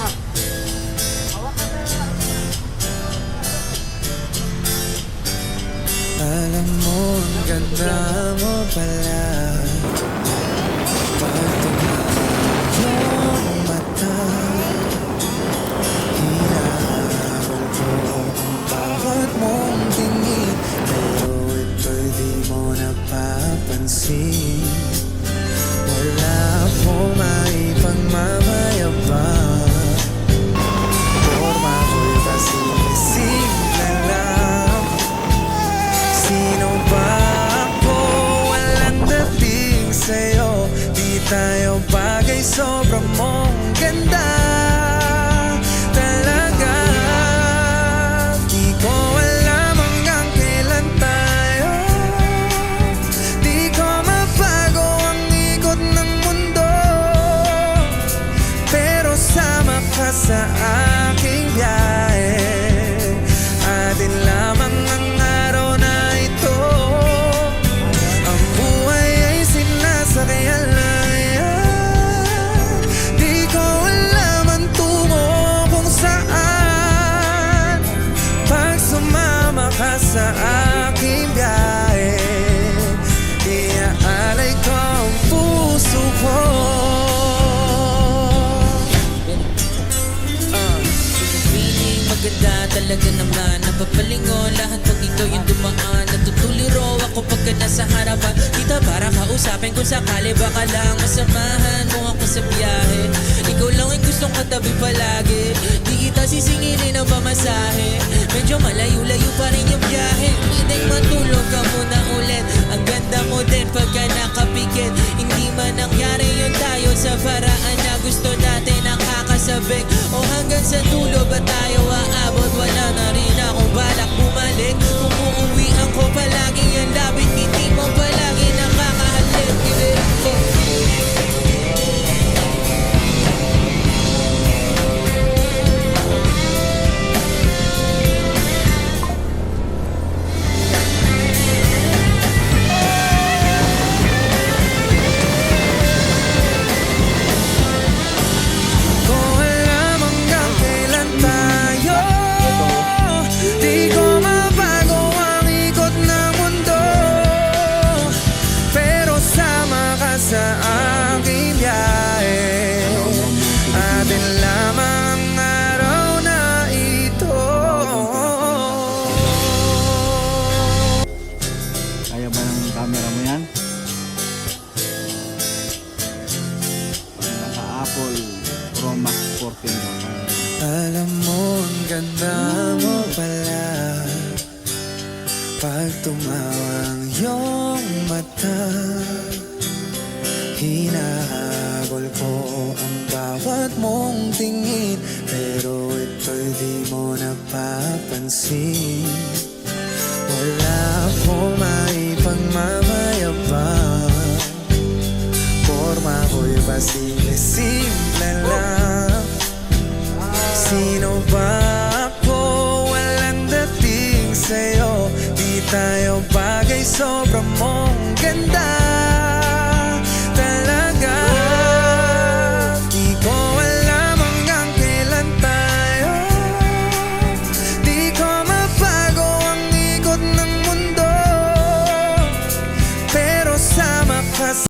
Alam mo, ang ganda mo pala. Pag tayo bagay, sobrang mong ganda sa aking biyahe Iaalay ko ang puso ko. Uh, maganda talaga naman. Napapalingon lahat pag ikaw yung dumaan. Natutuliro ako pagka nasa harapan Kita para kausapin kung sakali baka lang Masamahan mo ako sa biyahe. Ikaw lang ang gustong katabi palagi. Di kita sisingilin ang pamasahe. Medyo Hindi man nangyari yun tayo sa paraan na gusto natin nakakasabik. O hanggang sa dulo ba tayo aking biyahe Atin lamang ang araw na ito Kaya ba ng camera mo yan? Naka-Apple Pro Max 14 na. Alam mo, ang ganda mo pala Pag tumawang iyong mata Hinahabol ko ang bawat mong tingin Pero ito'y di mo napapansin. Wala akong maipagmamayabang Forma ko'y pasimple-simple lang. Sino ba ako? Walang dating sa'yo. Di tayo bagay, sobrang